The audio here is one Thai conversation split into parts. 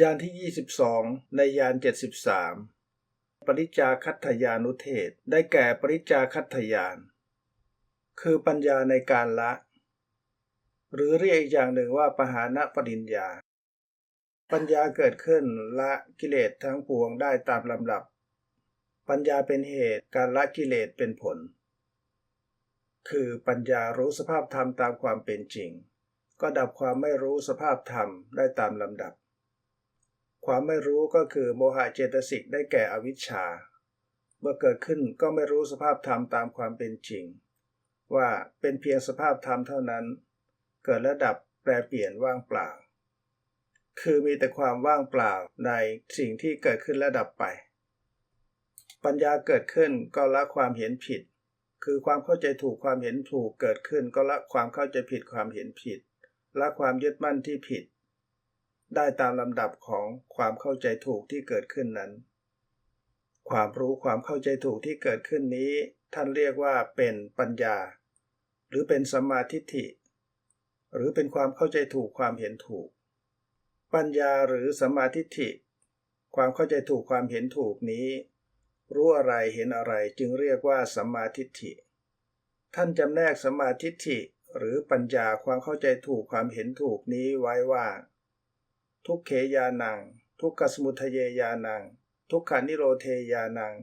ยานที่ 22 ในยาน 73 ปริจาคัตถยานุเทศ ได้แก่ปริจาคัตถยาน คือปัญญาในการละ หรือเรียกอีกอย่างหนึ่งว่าปหานปริญญา ปัญญาเกิดขึ้นละกิเลสทั้งปวงได้ตามลำดับ ปัญญาเป็นเหตุการละกิเลสเป็นผล คือปัญญารู้สภาพธรรมตามความเป็นจริง ก็ดับความไม่รู้สภาพธรรมได้ตามลำดับ ความไม่รู้ก็คือโมหะเจตสิกได้แก่อวิชชา เมื่อเกิดขึ้นก็ไม่รู้สภาพธรรมตามความเป็นจริง ว่าเป็นเพียงสภาพธรรมเท่านั้น เกิดและดับแปรเปลี่ยนว่างเปล่า คือมีแต่ความว่างเปล่าในสิ่งที่เกิดขึ้นและดับไป ปัญญาเกิดขึ้นก็ละความเห็นผิด คือความเข้าใจถูกความเห็นถูกเกิดขึ้นก็ละความเข้าใจผิดความเห็นผิดละความยึดมั่นที่ผิด ได้ตามลำดับของความเข้าใจถูกที่เกิดขึ้นนั้น ความรู้ความเข้าใจถูกที่เกิดขึ้นนี้ ท่านเรียกว่าเป็นปัญญา หรือเป็นสัมมาทิฏฐิ หรือเป็นความเข้าใจถูกความเห็นถูก ปัญญาหรือสัมมาทิฏฐิ ความเข้าใจถูกความเห็นถูกนี้ รู้อะไรเห็นอะไรจึงเรียกว่าสัมมาทิฏฐิ ท่านจำแนกสัมมาทิฏฐิหรือปัญญาความเข้าใจถูกความเห็นถูกนี้ไว้ว่า ทุกเขยานัง ทุกขสมุทเยยานัง ทุกขานิโรเทยานัง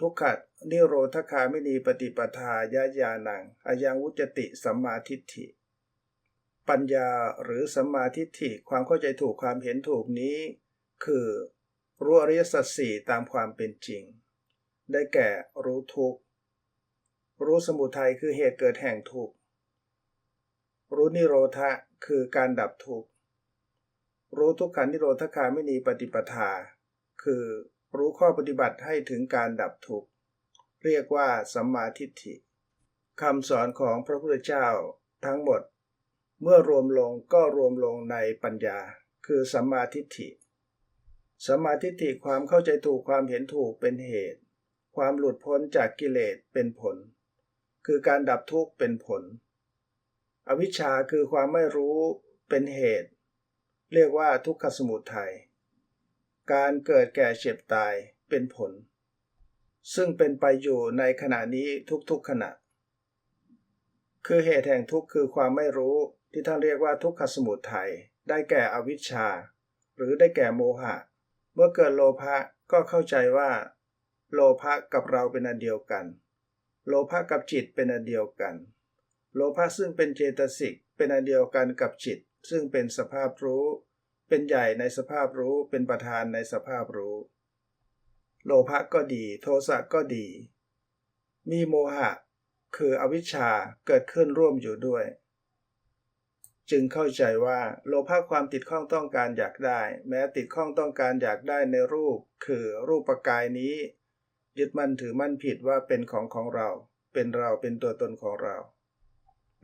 ทุกขนิโรธคามินีปฏิปทายายานังอายังวุจติสัมมาทิฏฐิ ปัญญาหรือสัมมาทิฏฐิความเข้าใจถูกความเห็นถูกนี้ คือรู้อริยสัจสี่ตามความเป็นจริง ได้แก่รู้ทุกรู้สมุทัยคือเหตุเกิดแห่งทุกรู้นิโรธะคือการดับทุก รู้ทุกขันนิโรธคาไม่มีปฏิปทา คือรู้ข้อปฏิบัติให้ถึงการดับทุกข์ เรียกว่าสัมมาทิฏฐิคำสอนของพระพุทธเจ้าทั้งหมด เมื่อรวมลงก็รวมลงในปัญญา คือสัมมาทิฏฐิสัมมาทิฏฐิความเข้าใจถูกความเห็นถูกเป็นเหตุ ความหลุดพ้นจากกิเลสเป็นผล คือการดับทุกข์เป็นผล อวิชชาคือความไม่รู้เป็นเหตุ เรียกว่าทุกขสมุทัยการเกิดแก่เจ็บตายเป็นผล ซึ่งเป็นไปอยู่ในขณะนี้ทุกๆขณะ คือเหตุแห่งทุกข์คือความไม่รู้ที่ท่านเรียกว่าทุกขสมุทัยได้แก่อวิชชา หรือได้แก่โมหะ เมื่อเกิดโลภะก็เข้าใจว่า โลภะกับเราเป็นอันเดียวกัน โลภะกับจิตเป็นอันเดียวกัน โลภะซึ่งเป็นเจตสิกเป็นอันเดียวกันกับจิต ซึ่งเป็นสภาพรู้ เป็นใหญ่ในสภาพรู้ เป็นประธานในสภาพรู้ โลภะก็ดี โทสะก็ดี มีโมหะ คืออวิชชาเกิดขึ้นร่วมอยู่ด้วย จึงเข้าใจว่า โลภะความติดข้องต้องการอยากได้ แม้ติดข้องต้องการอยากได้ในรูป คือรูปประกายนี้ ยึดมั่นถือมั่นผิดว่าเป็นของของเรา เป็นเราเป็นตัวตนของเรา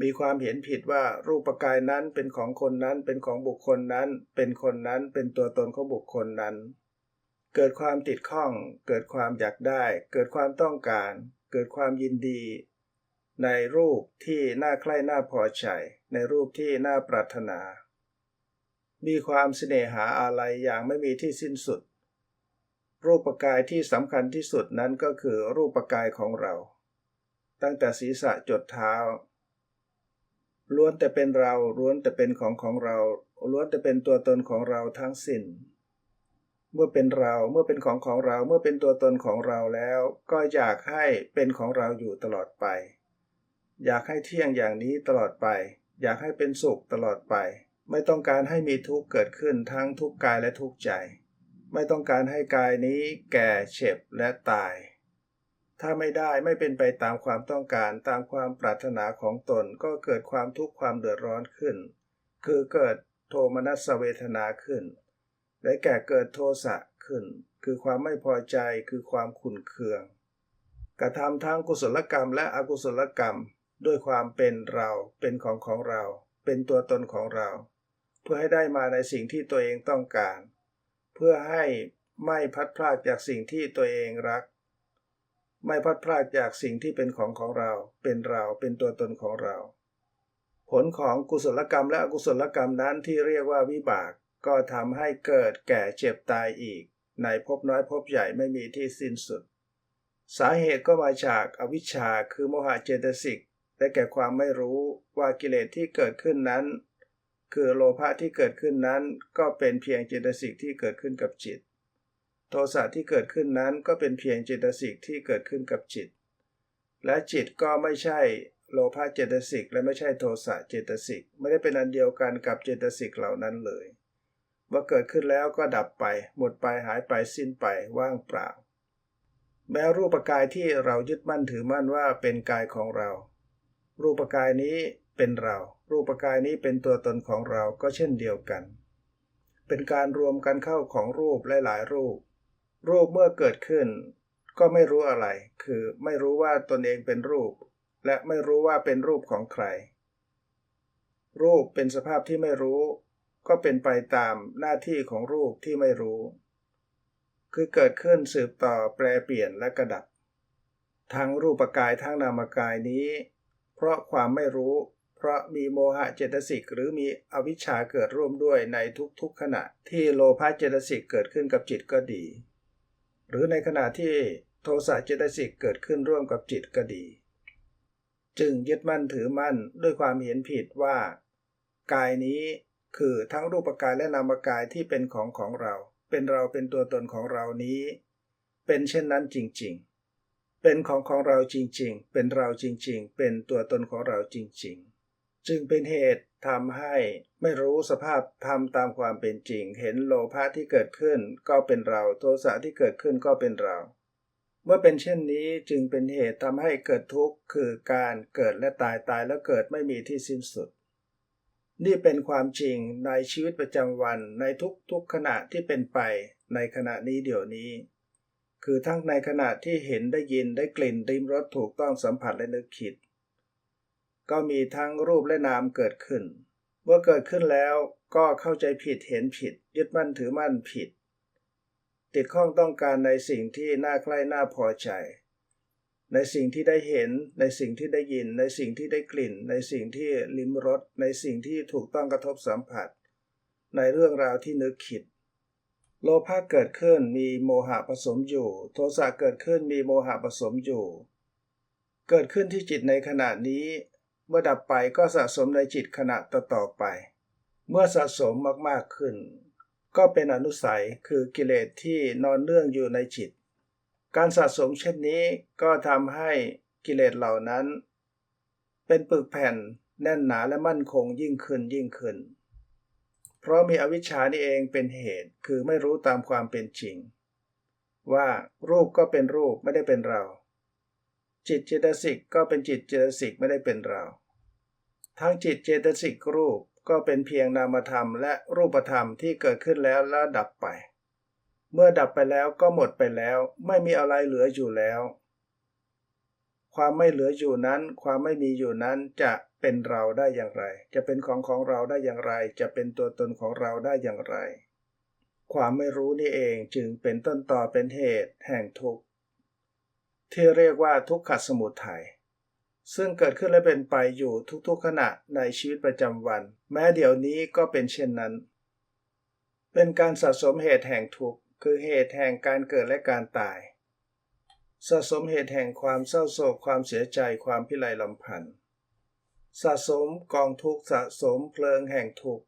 มีความเห็นผิดว่ารูปกายนั้นเป็นของคนนั้น เป็นของบุคคลนั้น เป็นคนนั้น เป็นตัวตนของบุคคลนั้น เกิดความติดข้อง เกิดความอยากได้ เกิดความต้องการ เกิดความยินดี ในรูปที่น่าใคร่น่าพอใจ ในรูปที่น่าปรารถนา มีความเสน่หาอะไรอย่างไม่มีที่สิ้นสุด รูปกายที่สำคัญที่สุดนั้นก็คือรูปกายของเรา ตั้งแต่ศีรษะจดเท้า ล้วนแต่เป็นเราล้วนแต่เป็นของของเราล้วนแต่เป็นตัวตนของเราทั้งสิ้น เมื่อเป็นเราเมื่อเป็นของของเราเมื่อเป็นตัวตนของเราแล้ว ก็อยากให้เป็นของเราอยู่ตลอดไป อยากให้เที่ยงอย่างนี้ตลอดไป อยากให้เป็นสุขตลอดไป ไม่ต้องการให้มีทุกข์เกิดขึ้นทั้งทุกกายและทุกใจ ไม่ต้องการให้กายนี้แก่เฉบและตาย ถ้าไม่ได้ไม่เป็นไปตามความต้องการตามความปรารถนาของตนก็เกิดความทุกข์ความเดือดร้อนขึ้น คือเกิดโทมนัสเวทนาขึ้น และแก่เกิดโทสะขึ้น คือความไม่พอใจคือความขุ่นเคือง กระทำทั้งกุศลกรรมและอกุศลกรรม ด้วยความเป็นเราเป็นของของเรา เป็นตัวตนของเรา เพื่อให้ได้มาในสิ่งที่ตัวเองต้องการ เพื่อให้ไม่พัดพลาดจากสิ่งที่ตัวเองรัก ไม่พัดพลาดจากสิ่งที่เป็นของของเรา เป็นเราเป็นตัวตนของเรา ผลของกุศลกรรมและอกุศลกรรมนั้นที่เรียกว่าวิบาก ก็ทำให้เกิดแก่เจ็บตายอีก ในภพน้อยภพใหญ่ไม่มีที่สิ้นสุด สาเหตุก็มาจากอวิชชาคือโมหะเจตสิกได้แก่ความไม่รู้ว่ากิเลสที่เกิดขึ้นนั้น คือโลภะที่เกิดขึ้นนั้นก็เป็นเพียงเจตสิกที่เกิดขึ้นกับจิต โทสะที่เกิดขึ้นนั้นก็เป็นเพียงเจตสิกที่เกิดขึ้นกับจิต และจิตก็ไม่ใช่โลภะเจตสิกและไม่ใช่โทสะเจตสิกไม่ได้เป็นอันเดียวกันกับเจตสิกเหล่านั้นเลยว่าเกิดขึ้นแล้วก็ดับไป หมดไปหายไปสิ้นไปว่างเปล่า แม้รูปกายที่เรายึดมั่นถือมั่นว่าเป็นกายของเรา รูปกายนี้เป็นเรา รูปกายนี้เป็นตัวตนของเราก็เช่นเดียวกัน เป็นการรวมกันเข้าของรูปหลายๆรูป รูปเมื่อเกิดขึ้น ก็ไม่รู้อะไร คือไม่รู้ว่าตนเองเป็นรูป และไม่รู้ว่าเป็นรูปของใคร รูปเป็นสภาพที่ไม่รู้ ก็เป็นไปตามหน้าที่ของรูปที่ไม่รู้ คือเกิดขึ้นสืบต่อแปลเปลี่ยนและกระดับ ทั้งรูปกายทั้งนามกายนี้ เพราะความไม่รู้ เพราะมีโมหะเจตสิกหรือมีอวิชชาเกิดร่วมด้วยในทุกๆขณะที่โลภะเจตสิกเกิดขึ้นกับจิตก็ดี หรือในขณะที่โทสะเจตสิกเกิดขึ้นร่วมกับจิตก็ดี จึงยึดมั่นถือมั่นด้วยความเห็นผิดว่า กายนี้คือทั้งรูปกายและนามกายที่เป็นของของเรา เป็นเราเป็นตัวตนของเรานี้ เป็นเช่นนั้นจริงๆ เป็นของของเราจริงๆ เป็นเราจริงๆ เป็นตัวตนของเราจริงๆ จึงเป็นเหตุทำให้ไม่รู้สภาพธรรมตามความเป็นจริง เห็นโลภะที่เกิดขึ้นก็เป็นเรา โทสะที่เกิดขึ้นก็เป็นเรา เมื่อเป็นเช่นนี้จึงเป็นเหตุทำให้เกิดทุกข์คือการเกิดและตายตายแล้วเกิดไม่มีที่สิ้นสุด นี่เป็นความจริงในชีวิตประจำวันในทุกๆขณะที่เป็นไปในขณะนี้เดี๋ยวนี้ คือทั้งในขณะที่เห็นได้ยินได้กลิ่นริมรสถูกต้องสัมผัสและนึกคิด ก็มีทั้งรูปและนามเกิดขึ้น เมื่อเกิดขึ้นแล้วก็เข้าใจผิดเห็นผิด ยึดมั่นถือมั่นผิด ติดข้องต้องการในสิ่งที่น่าใคร่น่าพอใจ ในสิ่งที่ได้เห็น ในสิ่งที่ได้ยิน ในสิ่งที่ได้กลิ่น ในสิ่งที่ลิ้มรสในสิ่งที่ถูกต้องกระทบสัมผัส ในเรื่องราวที่นึกคิดโลภะเกิดขึ้นมีโมหะผสมอยู่ โทสะเกิดขึ้นมีโมหะผสมอยู่ เกิดขึ้นที่จิตในขณะนี้ เมื่อดับไปก็สะสมในจิตขณะต่อๆไป เมื่อสะสมมากๆขึ้น ก็เป็นอนุสัยคือกิเลสที่นอนเนื่องอยู่ในจิต การสะสมเช่นนี้ก็ทำให้กิเลสเหล่านั้น เป็นปึกแผ่นแน่นหนาและมั่นคงยิ่งขึ้นยิ่งขึ้น เพราะมีอวิชชานี่เองเป็นเหตุคือไม่รู้ตามความเป็นจริง ว่ารูปก็เป็นรูปไม่ได้เป็นเรา จิตเจตสิกก็เป็นจิตเจตสิกไม่ได้เป็นเรา ทั้งจิตเจตสิกรูปก็เป็นเพียงนามธรรมและรูปธรรมที่เกิดขึ้นแล้วแล้วดับไป เมื่อดับไปแล้วก็หมดไปแล้ว ไม่มีอะไรเหลืออยู่แล้ว ความไม่เหลืออยู่นั้น ความไม่มีอยู่นั้นจะเป็นเราได้อย่างไร จะเป็นของของเราได้อย่างไร จะเป็นตัวตนของเราได้อย่างไร ความไม่รู้นี่เองจึงเป็นต้นต่อเป็นเหตุ แห่งทุกข์ ที่เรียกว่าทุกขสมุทัยซึ่งเกิดขึ้นและเป็นไปอยู่ทุกๆขณะในชีวิตประจำวัน แม้เดี๋ยวนี้ก็เป็นเช่นนั้น เป็นการสะสมเหตุแห่งทุกข์คือเหตุแห่งการเกิดและการตาย สะสมเหตุแห่งความเศร้าโศกความเสียใจความพิไรลำพันธ์สะสมกองทุกข์สะสมเพลิงแห่งทุกข์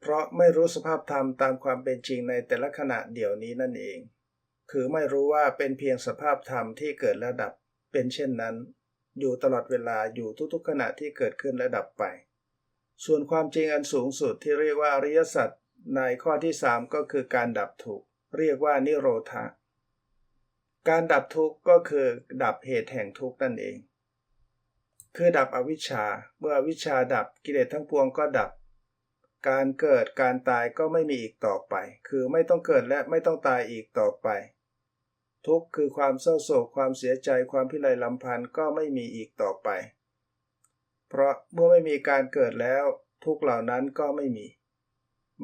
เพราะไม่รู้สภาพธรรมตามความเป็นจริงในแต่ละขณะเดี๋ยวนี้นั่นเอง คือไม่รู้ว่าเป็นเพียงสภาพธรรมที่เกิดและดับ เป็นเช่นนั้น อยู่ตลอดเวลาอยู่ทุกๆขณะที่เกิดขึ้นและดับไป ส่วนความจริงอันสูงสุดที่เรียกว่าอริยสัจในข้อที่ 3 ก็คือการดับทุกข์เรียกว่านิโรธะการดับทุกข์ก็คือดับเหตุแห่งทุกข์นั่นเอง คือดับอวิชชา เมื่ออวิชชาดับกิเลสทั้งปวงก็ดับ การเกิดการตายก็ไม่มีอีกต่อไป คือไม่ต้องเกิดและไม่ต้องตายอีกต่อไป ทุกข์คือความเศร้าโศกความเสียใจความพิไรลำพันธ์ก็ไม่มีอีกต่อไป เพราะเมื่อไม่มีการเกิดแล้ว ทุกเหล่านั้นก็ไม่มี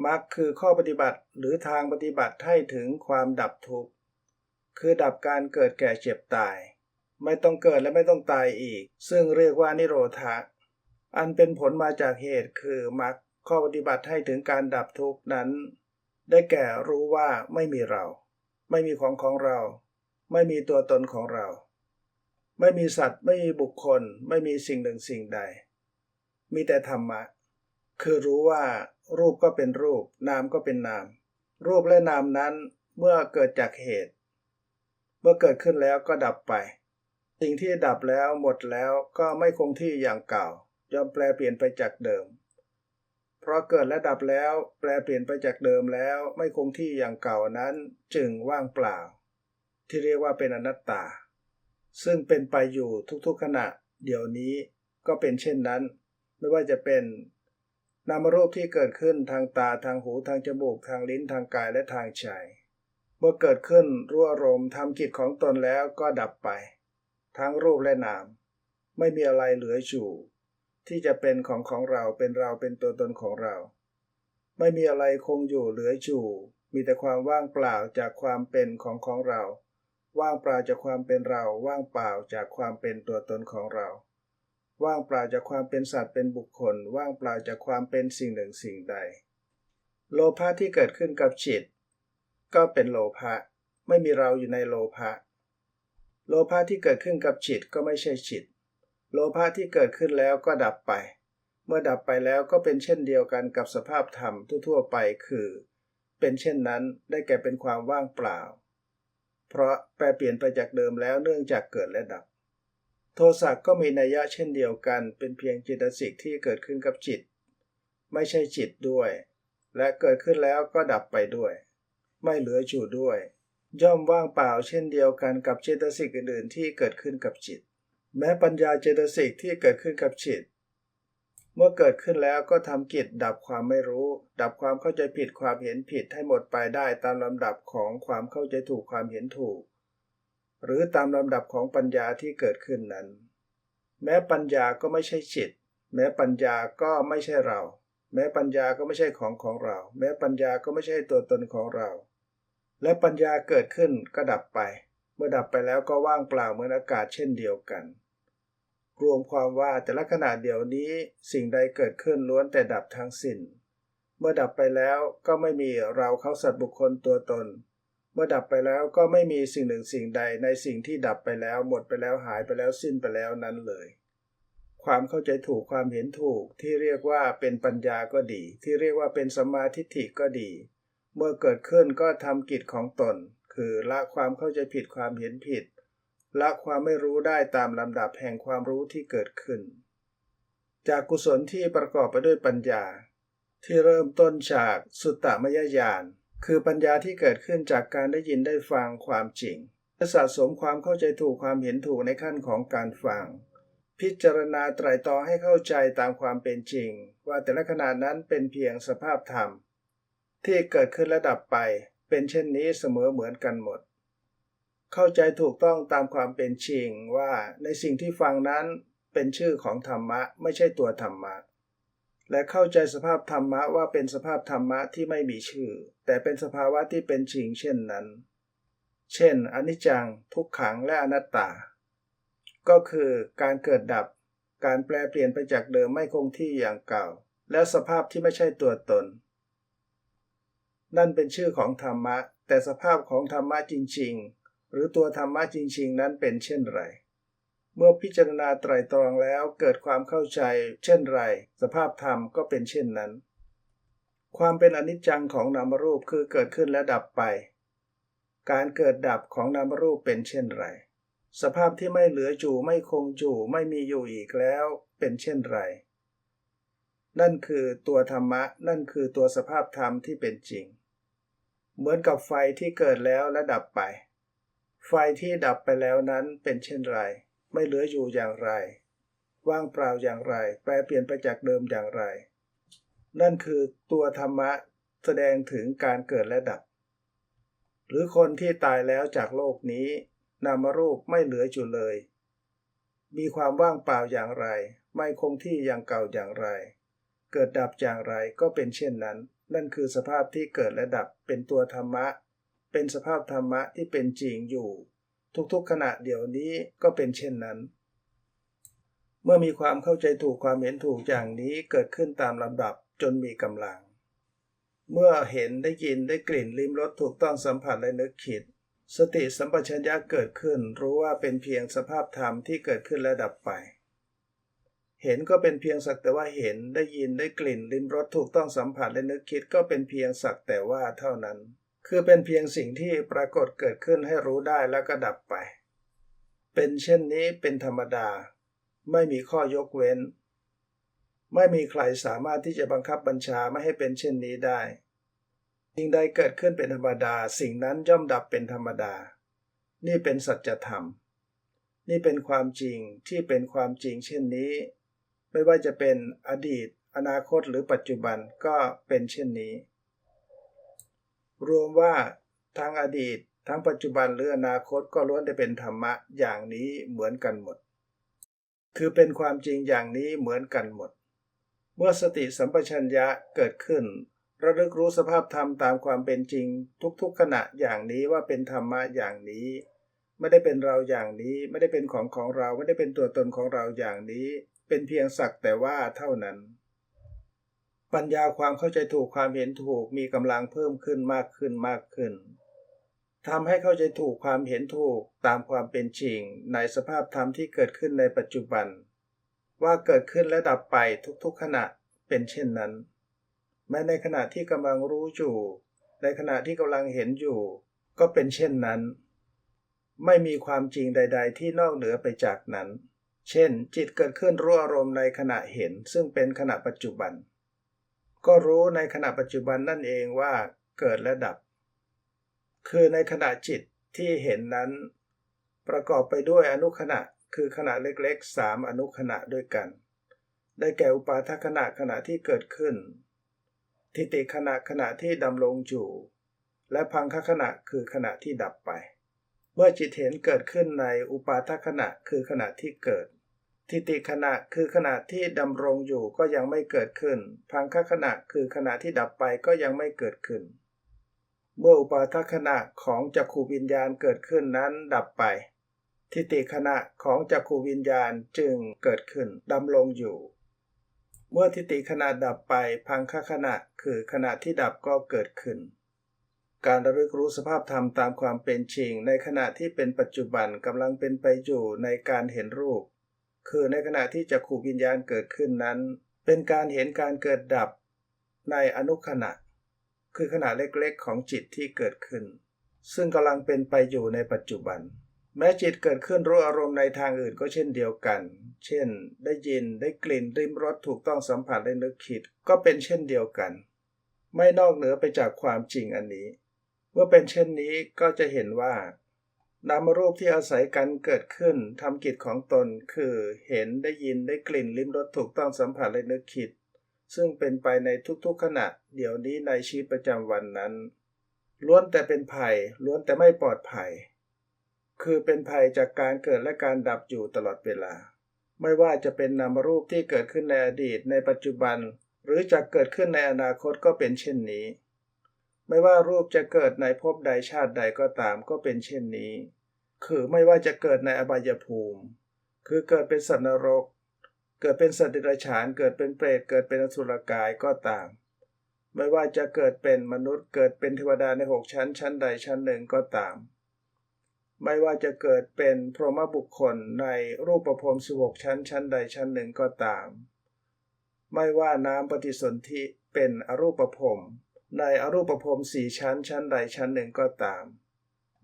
มรรคคือข้อปฏิบัติหรือทางปฏิบัติให้ถึงความดับทุกข์คือดับการเกิดแก่เจ็บตาย ไม่ต้องเกิดและไม่ต้องตายอีก ซึ่งเรียกว่านิโรธะอันเป็นผลมาจากเหตุคือมรรค ข้อปฏิบัติให้ถึงการดับทุกข์นั้น ได้แก่รู้ว่าไม่มีเรา ไม่มีของของเรา ไม่มีตัวตนของเรา ไม่มีสัตว์ ไม่มีบุคคล ไม่มีสิ่งหนึ่งสิ่งใด มีแต่ธรรมะ คือรู้ว่ารูปก็เป็นรูป นามก็เป็นนาม รูปและนามนั้นเมื่อเกิดจากเหตุ เมื่อเกิดขึ้นแล้วก็ดับไป สิ่งที่ดับแล้วหมดแล้วก็ไม่คงที่อย่างเก่า ย่อมแปลเปลี่ยนไปจากเดิม เพราะเกิดและดับแล้วแปลเปลี่ยนไปจากเดิมแล้วไม่คงที่อย่างเก่านั้นจึงว่างเปล่า ที่เรียกว่าเป็นอนัตตา ซึ่งเป็นไปอยู่ทุกๆขณะ เดี๋ยวนี้ก็เป็นเช่นนั้น ไม่ว่าจะเป็นนามรูปที่เกิดขึ้นทางตาทางหูทางจมูกทางลิ้นทางกายและทางใจเมื่อเกิดขึ้นรั่วรมทำกิจของตนแล้วก็ดับไป ทั้งรูปและนาม ไม่มีอะไรเหลืออยู่ ที่จะเป็นของของเราเป็นเราเป็นตัวตนของเรา ไม่มีอะไรคงอยู่เหลืออยู่ มีแต่ความว่างเปล่าจากความเป็นของของเรา ว่างเปล่าจากความเป็นเรา ว่างเปล่าจากความเป็นตัวตนของเรา ว่างเปล่าจากความเป็นสัตว์เป็นบุคคล ว่างเปล่าจากความเป็นสิ่งหนึ่งสิ่งใด โลภะที่เกิดขึ้นกับจิต ก็เป็นโลภะไม่มีเราอยู่ในโลภะโลภะที่เกิดขึ้นกับจิตก็ไม่ใช่จิต โลภะที่เกิดขึ้นแล้วก็ดับไป เมื่อดับไปแล้วก็เป็นเช่นเดียวกันกับสภาพธรรมทั่วๆไปคือ เป็นเช่นนั้นได้แก่เป็นความว่างเปล่า เพราะแปรเปลี่ยนไปจากเดิมแล้วเนื่องจากเกิดและดับ โทสะก็มีนัยยะเช่นเดียวกัน เป็นเพียงจิตสิกที่เกิดขึ้นกับจิต ไม่ใช่จิตด้วย และเกิดขึ้นแล้วก็ดับไปด้วย ไม่เหลืออยู่ด้วย ย่อมว่างเปล่าเช่นเดียวกันกับเจตสิกอื่นๆที่เกิดขึ้นกับจิต แม้ปัญญาเจตสิกที่เกิดขึ้นกับจิต เมื่อเกิดขึ้นแล้วก็ทำกิจดับความไม่รู้ ดับความเข้าใจผิดความเห็นผิดให้หมดไปได้ตามลำดับของความเข้าใจถูกความเห็นถูก หรือตามลำดับของปัญญาที่เกิดขึ้นนั้น แม้ปัญญาก็ไม่ใช่จิต แม้ปัญญาก็ไม่ใช่เรา แม้ปัญญาก็ไม่ใช่ของของเรา แม้ปัญญาก็ไม่ใช่ตัวตนของเรา และปัญญาเกิดขึ้นก็ดับไป เมื่อดับไปแล้วก็ว่างเปล่าเหมือนอากาศเช่นเดียวกัน รวมความว่าแต่ละขณะเดียวนี้สิ่งใดเกิดขึ้นล้วนแต่ดับทั้งสิ้น เมื่อดับไปแล้วก็ไม่มีเราเขาสัตว์บุคคลตัวตน เมื่อดับไปแล้วก็ไม่มีสิ่งหนึ่งสิ่งใดในสิ่งที่ดับไปแล้ว หมดไปแล้วหายไปแล้วสิ้นไปแล้วนั้นเลย ความเข้าใจถูกความเห็นถูกที่เรียกว่าเป็นปัญญาก็ดี ที่เรียกว่าเป็นสมาทิฐิก็ดี เมื่อเกิดขึ้นก็ทำกิจของตน คือละความเข้าใจผิดความเห็นผิด ละความไม่รู้ได้ตามลำดับแห่งความรู้ที่เกิดขึ้น จากกุศลที่ประกอบไปด้วยปัญญา ที่เริ่มต้นจากสุตตมยญาณคือปัญญาที่เกิดขึ้นจากการได้ยินได้ฟังความจริงและสะสมความเข้าใจถูกความเห็นถูกในขั้นของการฟัง พิจารณาไตรตรองให้เข้าใจตามความเป็นจริง ว่าแต่ละขณะนั้นเป็นเพียงสภาพธรรม ที่เกิดขึ้นและดับไป เป็นเช่นนี้เสมอเหมือนกันหมด เข้าใจถูกต้องตามความเป็นจริงว่าในสิ่งที่ฟังนั้นเป็นชื่อของธรรมะไม่ใช่ตัวธรรมะ และเข้าใจสภาพธรรมะว่าเป็นสภาพธรรมะที่ไม่มีชื่อ แต่เป็นสภาวะที่เป็นจริงเช่นนั้น เช่น อนิจจัง ทุกขังและอนัตตา ก็คือการเกิดดับ การแปลเปลี่ยนไปจากเดิมไม่คงที่อย่างเก่า และสภาพที่ไม่ใช่ตัวตน นั่นเป็นชื่อของธรรมะ แต่สภาพของธรรมะจริง ๆ หรือตัวธรรมะจริงๆ นั้นเป็นเช่นไร เมื่อพิจารณาไตรตรองแล้วเกิดความเข้าใจ เช่นไร สภาพธรรมก็เป็นเช่นนั้น ความเป็นอนิจจังของนามรูปคือเกิดขึ้นและดับไป การเกิดดับของนามรูปเป็นเช่นไร สภาพที่ไม่เหลืออยู่ไม่คงอยู่ไม่มีอยู่อีกแล้วเป็นเช่นไร นั่นคือตัวธรรมะ นั่นคือตัวสภาพธรรมที่เป็นจริง เหมือนกับไฟที่เกิดแล้วและดับไป ไฟที่ดับไปแล้วนั้นเป็นเช่นไร ไม่เหลืออยู่อย่างไร ว่างเปล่าอย่างไร แปลเปลี่ยนไปจากเดิมอย่างไร นั่นคือตัวธรรมะแสดงถึงการเกิดและดับ หรือคนที่ตายแล้วจากโลกนี้ นามรูปไม่เหลืออยู่เลย มีความว่างเปล่าอย่างไร ไม่คงที่อย่างเก่าอย่างไร เกิดดับอย่างไรก็เป็นเช่นนั้น นั่นคือสภาพที่เกิดและดับเป็นตัวธรรมะ เป็นสภาพธรรมะที่เป็นจริงอยู่ ทุกๆขณะเดี๋ยวนี้ก็เป็นเช่นนั้น เมื่อมีความเข้าใจถูกความเห็นถูกอย่างนี้เกิดขึ้นตามลำดับจนมีกำลัง เมื่อเห็นได้ยินได้กลิ่นลิ้มรสถูกต้องสัมผัสและนึกคิด สติสัมปชัญญะเกิดขึ้น รู้ว่าเป็นเพียงสภาพธรรมที่เกิดขึ้นและดับไปเห็นก็เป็นเพียงสักแต่ว่าเห็นได้ยินได้กลิ่นลิ้มรสถูกต้องสัมผัสและนึกคิดก็เป็นเพียงสักแต่ว่าเท่านั้น คือเป็นเพียงสิ่งที่ปรากฏเกิดขึ้นให้รู้ได้แล้วก็ดับไป เป็นเช่นนี้เป็นธรรมดา ไม่มีข้อยกเว้น ไม่มีใครสามารถที่จะบังคับบัญชาไม่ให้เป็นเช่นนี้ได้สิ่งใดเกิดขึ้นเป็นธรรมดา สิ่งนั้นย่อมดับเป็นธรรมดา นี่เป็นสัจธรรม นี่เป็นความจริงที่เป็นความจริงเช่นนี้ ไม่ว่าจะเป็นอดีต อนาคตหรือปัจจุบันก็เป็นเช่นนี้ รวมว่าทั้งอดีต ทั้งปัจจุบันหรืออนาคตก็ล้วนได้เป็นธรรมะอย่างนี้เหมือนกันหมด คือเป็นความจริงอย่างนี้เหมือนกันหมด เมื่อสติสัมปชัญญะเกิดขึ้น ระลึกรู้สภาพธรรมตามความเป็นจริง ทุกๆขณะอย่างนี้ว่าเป็นธรรมะอย่างนี้ ไม่ได้เป็นเราอย่างนี้ไม่ได้เป็นของของเราไม่ได้เป็นตัวตนของเราอย่างนี้ เป็นเพียงสักแต่ว่าเท่านั้น ปัญญาความเข้าใจถูกความเห็นถูกมีกำลังเพิ่มขึ้นมากขึ้นมากขึ้นทำให้เข้าใจถูกความเห็นถูกตามความเป็นจริง ในสภาพธรรมที่เกิดขึ้นในปัจจุบัน ว่าเกิดขึ้นและดับไปทุกๆขณะเป็นเช่นนั้น แม้ในขณะที่กำลังรู้อยู่ ในขณะที่กำลังเห็นอยู่ ก็เป็นเช่นนั้น ไม่มีความจริงใด ๆ ที่นอกเหนือไปจากนั้น เช่น จิตเกิดขึ้นรู้อารมณ์ในขณะเห็น ซึ่งเป็นขณะปัจจุบัน ก็รู้ในขณะปัจจุบันนั่นเองว่าเกิดและดับ คือในขณะจิตที่เห็นนั้น ประกอบไปด้วยอนุขณะคือขณะเล็กๆสามอนุขณะด้วยกัน ได้แก่อุปาทขณะขณะที่เกิดขึ้น ทิฏฐิขณะขณะที่ดำรงอยู่ และพังคขณะคือขณะที่ดับไป เมื่อจิตเห็นเกิดขึ้นในอุปาทขณะคือขณะที่เกิด ทิฏฐิขณะคือขณะที่ดำรงอยู่ก็ยังไม่เกิดขึ้น พังคขณะคือขณะที่ดับไปก็ยังไม่เกิดขึ้น เมื่ออุปาทขณะของจักขูวิญญาณเกิดขึ้นนั้นดับไป ทิฏฐิขณะของจักขูวิญญาณจึงเกิดขึ้นดำรงอยู่ เมื่อทิฏฐิขณะดับไป พังคขณะคือขณะที่ดับก็เกิดขึ้น การระลึกรู้สภาพธรรมตามความเป็นจริง ในขณะที่เป็นปัจจุบันกำลังเป็นไปอยู่ในการเห็นรูป คือในขณะที่จะขู่วิญญาณเกิดขึ้นนั้น เป็นการเห็นการเกิดดับในอนุขณะ คือขณะเล็กๆของจิตที่เกิดขึ้น ซึ่งกำลังเป็นไปอยู่ในปัจจุบัน แม้จิตเกิดขึ้นรู้อารมณ์ในทางอื่นก็เช่นเดียวกัน เช่น ได้ยินได้กลิ่นริมรสถูกต้องสัมผัสได้นึกคิดก็เป็นเช่นเดียวกัน ไม่นอกเหนือไปจากความจริงอันนี้ เมื่อเป็นเช่นนี้ก็จะเห็นว่า นามรูปที่อาศัยกันเกิดขึ้นทำกิจของตนคือเห็นได้ยินได้กลิ่นลิ้มรสถูกต้องสัมผัสและนึกคิด ซึ่งเป็นไปในทุกๆขณะ เดี๋ยวนี้ในชีวิตประจำวันนั้น ล้วนแต่เป็นภัย ล้วนแต่ไม่ปลอดภัย คือเป็นภัยจากการเกิดและการดับอยู่ตลอดเวลา ไม่ว่าจะเป็นนามรูปที่เกิดขึ้นในอดีตในปัจจุบัน หรือจะเกิดขึ้นในอนาคตก็เป็นเช่นนี้ ไม่ว่ารูปจะเกิดในภพใดชาติใดก็ตามก็เป็นเช่นนี้ คือไม่ว่าจะเกิดในอบายภูมิ คือเกิดเป็นสัตว์นรก เกิดเป็นสัตว์ดิรัจฉาน เกิดเป็นเปรต เกิดเป็นอสุรกายก็ตาม ไม่ว่าจะเกิดเป็นมนุษย์ เกิดเป็นเทวดาในหกชั้น ชั้นใดชั้นหนึ่งก็ตาม ไม่ว่าจะเกิดเป็นพรหมบุคคลในรูปประพรมสิบหกชั้น ชั้นใดชั้นหนึ่งก็ตาม ไม่ว่าน้ำปฏิสนธิเป็นอรูปภพ ในอรูปภพสี่ชั้นชั้นใดชั้นหนึ่งก็ตาม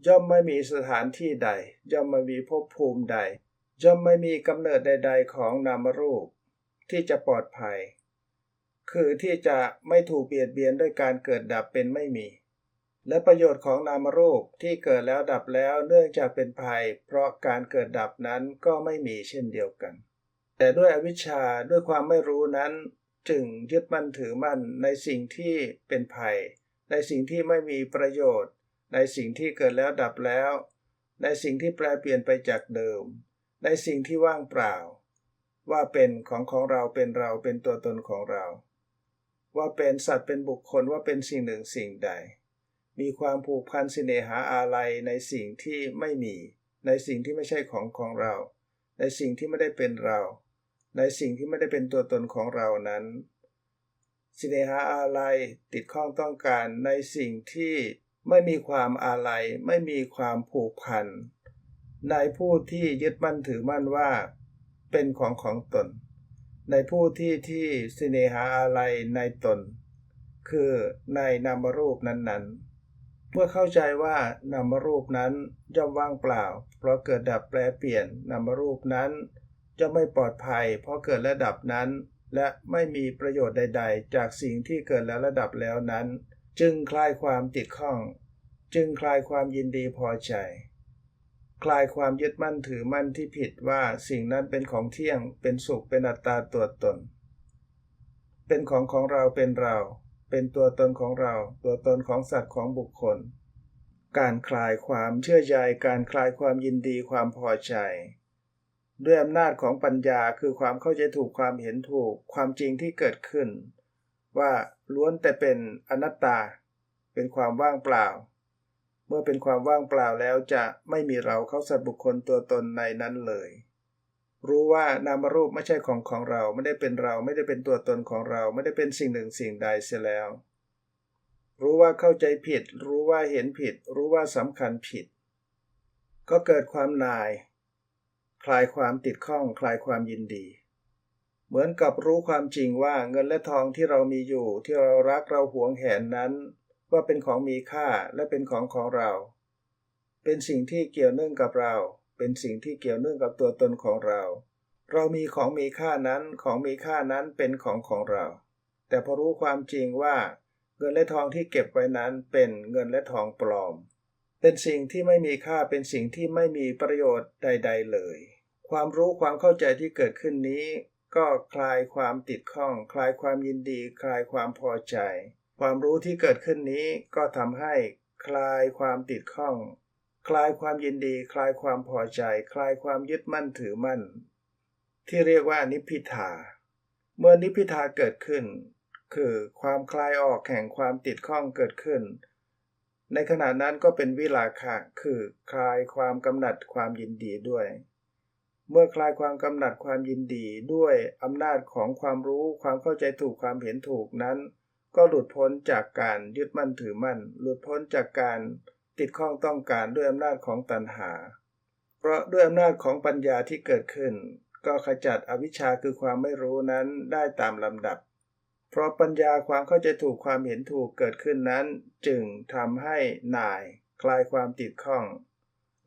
ย่อมไม่มีสถานที่ใด ย่อมไม่มีภพภูมิใด ย่อมไม่มีกำเนิดใด ๆ ของนามรูป ที่จะปลอดภัย คือที่จะไม่ถูกเบียดเบียนด้วยการเกิดดับเป็นไม่มี และประโยชน์ของนามรูปที่เกิดแล้วดับแล้วเนื่องจากเป็นภัย เพราะการเกิดดับนั้นก็ไม่มีเช่นเดียวกัน แต่ด้วยอวิชชาด้วยความไม่รู้นั้น จึงยึดมั่นถือมั่นในสิ่งที่เป็นภัย ในสิ่งที่ไม่มีประโยชน์ ในสิ่งที่เกิดแล้วดับแล้ว ในสิ่งที่แปลเปลี่ยนไปจากเดิม ในสิ่งที่ว่างเปล่า ว่าเป็นของของเราเป็นเราเป็นตัวตนของเรา ว่าเป็นสัตว์เป็นบุคคลว่าเป็นสิ่งหนึ่งสิ่งใด มีความผูกพันสิเนหาอาลัยในสิ่งที่ไม่มี ในสิ่งที่ไม่ใช่ของของเรา ในสิ่งที่ไม่ได้เป็นเรา ในสิ่งที่ไม่ได้เป็นตัวตนของเรานั้นสิเนหาอาลัยติดข้องต้องการในสิ่งที่ไม่มีความอาลัยไม่มีความผูกพัน ในผู้ที่ยึดมั่นถือมั่นว่าเป็นของของตน ในผู้ที่ที่สิเนหาอาลัยในตน คือในนามรูปนั้นๆ เมื่อเข้าใจว่านามรูปนั้นย่อมว่างเปล่า เพราะเกิดดับแปลเปลี่ยนนามรูปนั้น จะไม่ปลอดภัย เพราะเกิดระดับนั้น และไม่มีประโยชน์ใด ๆ จากสิ่งที่เกิดแล้วระดับแล้วนั้น จึงคลายความติดข้อง จึงคลายความยินดีพอใจ คลายความยึดมั่นถือมั่นที่ผิดว่าสิ่งนั้นเป็นของเที่ยง เป็นสุขเป็นอัตตาตัวตน เป็นของของเราเป็นเรา เป็นตัวตนของเรา ตัวตนของสัตว์ของบุคคล การคลายความเชื่อใจการคลายความยินดีความพอใจ ด้วยอำนาจของปัญญาคือความเข้าใจถูกความเห็นถูกความจริงที่เกิดขึ้น ว่าล้วนแต่เป็นอนัตตา เป็นความว่างเปล่า เมื่อเป็นความว่างเปล่าแล้วจะไม่มีเราเข้าสัตว์บุคคลตัวตนในนั้นเลย รู้ว่านามรูปไม่ใช่ของของเราไม่ได้เป็นเราไม่ได้เป็นตัวตนของเราไม่ได้เป็นสิ่งหนึ่งสิ่งใดเสียแล้ว รู้ว่าเข้าใจผิด รู้ว่าเห็นผิด รู้ว่าสำคัญผิด ก็เกิดความนาย ลายความติดข้อง คลายความยินดี เหมือนกับรู้ความจริงว่าเงินและทองที่เรามีอยู่ที่เรารักเราหวงแหนนั้น ว่าเป็นของมีค่าและเป็นของของเรา เป็นสิ่งที่เกี่ยวเนื่องกับเรา เป็นสิ่งที่เกี่ยวเนื่องกับตัวตนของเรา เรามีของมีค่านั้นของมีค่านั้นเป็นของของเรา แต่พอรู้ความจริงว่า เงินและทองที่เก็บไว้นั้นเป็นเงินและทองปลอมเป็นสิ่งที่ไม่มีค่าเป็นสิ่งที่ไม่มีประโยชน์ใด ๆ เลย ความรู้ความเข้าใจที่เกิดขึ้นนี้ ก็คลายความติดข้อง คลายความยินดี คลายความพอใจ ความรู้ที่เกิดขึ้นนี้ก็ทำให้คลายความติดข้อง คลายความยินดี คลายความพอใจ คลายความยึดมั่นถือมั่น ที่เรียกว่านิพิทา เมื่อนิพพิทาเกิดขึ้น คือความคลายออกแห่งความติดข้องเกิดขึ้น ในขณะนั้นก็เป็นวิลาคะคือคลายความกำหนัดความยินดีด้วย เมื่อคลายความกำหนัดความยินดีด้วยอำนาจของความรู้ความเข้าใจถูกความเห็นถูกนั้น ก็หลุดพ้นจากการยึดมั่นถือมั่น หลุดพ้นจากการติดข้องต้องการด้วยอำนาจของตัณหา เพราะด้วยอำนาจของปัญญาที่เกิดขึ้น ก็ขจัดอวิชชาคือความไม่รู้นั้นได้ตามลำดับ เพราะปัญญาความเข้าใจถูกความเห็นถูกเกิดขึ้นนั้น จึงทำให้น่าย คลายความติดข้อง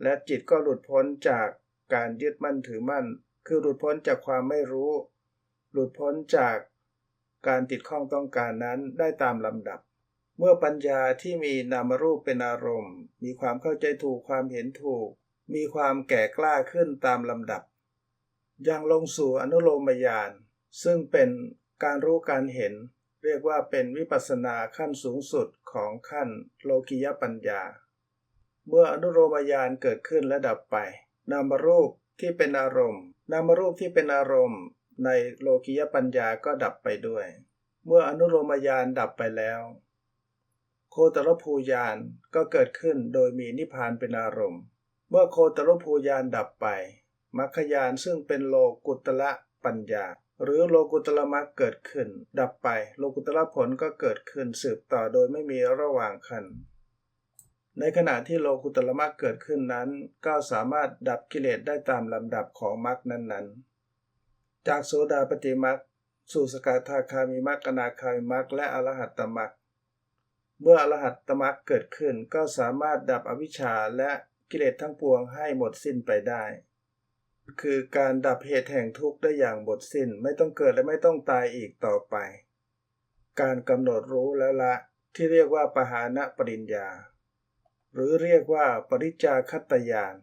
และจิตก็หลุดพ้นจาก การยึดมั่นถือมั่น คือหลุดพ้นจากความไม่รู้ หลุดพ้นจากการติดข้องต้องการนั้นได้ตามลำดับ เมื่อปัญญาที่มีนามรูปเป็นอารมณ์ มีความเข้าใจถูกความเห็นถูก มีความแก่กล้าขึ้นตามลำดับยังลงสู่อนุโลมญาณซึ่งเป็นการรู้การเห็น เรียกว่าเป็นวิปัสสนาขั้นสูงสุดของขั้นโลกิยปัญญา เมื่ออนุโลมญาณเกิดขึ้นและดับไป นามรูปที่เป็นอารมณ์ นามรูปที่เป็นอารมณ์ ในโลกิยปัญญาก็ดับไปด้วย เมื่ออนุโลมญาณดับไปแล้ว โคตรภูญาณก็เกิดขึ้นโดยมีนิพพานเป็นอารมณ์ เมื่อโคตรภูญาณดับไปมรรคญาณซึ่งเป็นโลกุตละปัญญา หรือโลกุตละมรรคเกิดขึ้น ดับไป โลกุตละผลก็เกิดขึ้นสืบต่อโดยไม่มีระหว่างขัน ในขณะที่โลกุตละมรรคเกิดขึ้นนั้น ก็สามารถดับกิเลสได้ตามลำดับของมรรคนั้นๆ จากโสดาปฏิมรรคสู่สกทาคามิมรรคอนาคามิมรรคและอรหัตตมรรคเมื่ออรหัตตมรรคเกิดขึ้นก็สามารถดับอวิชชาและกิเลสทั้งปวงให้หมดสิ้นไปได้ คือการดับเหตุแห่งทุกข์ได้อย่างหมดสิ้นไม่ต้องเกิดและไม่ต้องตายอีกต่อไป การกำหนดรู้แล้วละที่เรียกว่าปหานะปริญญา หรือเรียกว่าปริจาคตยาน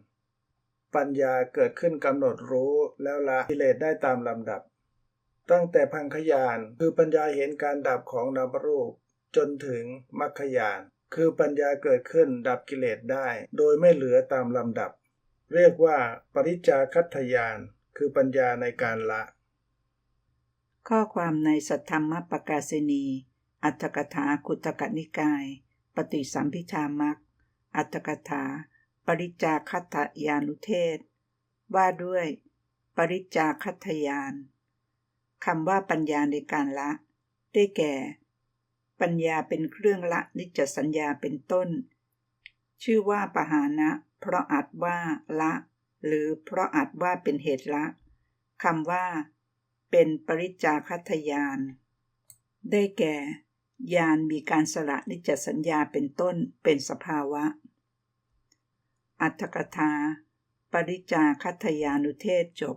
ปัญญาเกิดขึ้นกำหนดรู้แล้วละกิเลสได้ตามลำดับ ตั้งแต่พังขยานคือปัญญาเห็นการดับของนามรูป จนถึงมรรคยานคือปัญญาเกิดขึ้นดับกิเลสได้ โดยไม่เหลือตามลำดับ เรียกว่าปริจาคัตยานคือปัญญาในการละ ข้อความในสัทธรรมปกาศนี อัตถกถาคุตกนิกาย ปฏิสัมพิชามัก อัตถกถา ปริจาคัตยานุเทศ ว่าด้วย ปริจาคัตยานคำว่าปัญญาในการละ ได้แก่ ปัญญาเป็นเครื่องละนิจจสัญญาเป็นต้น ชื่อว่าปหานะ เพราะอาจว่าละ หรือเพราะอาจว่าเป็นเหตุละคำว่า เป็นปริจจาคัตยาน ได้แก่ ญาณมีการสละนิจสัญญาเป็นต้นเป็นสภาวะ อัตถกถา ปริจจาคัตยานุเทศจบ